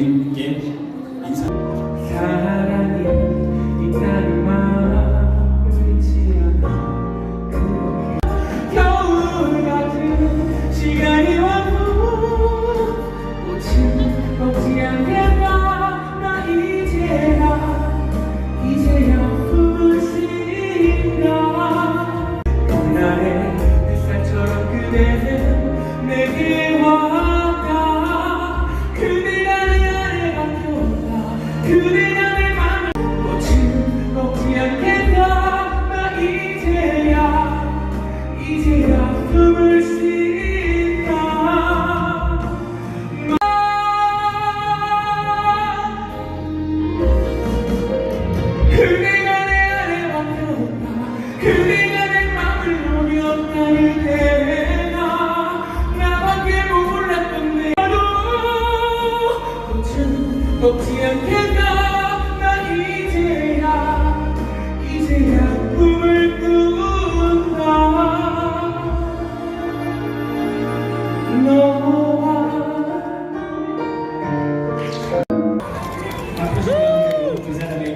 주님께 인사. 사랑이 있다는 마음을 잃지 않아. 겨울 같은 시간이 와도 꽃은 꺾지 않겠다. 나 이제야 이제야 풀신다. 그날의 햇살처럼 그대는 내게. couldn't 먹지 않겠다 나 이제야 이제야 꿈을 너와 두 사람의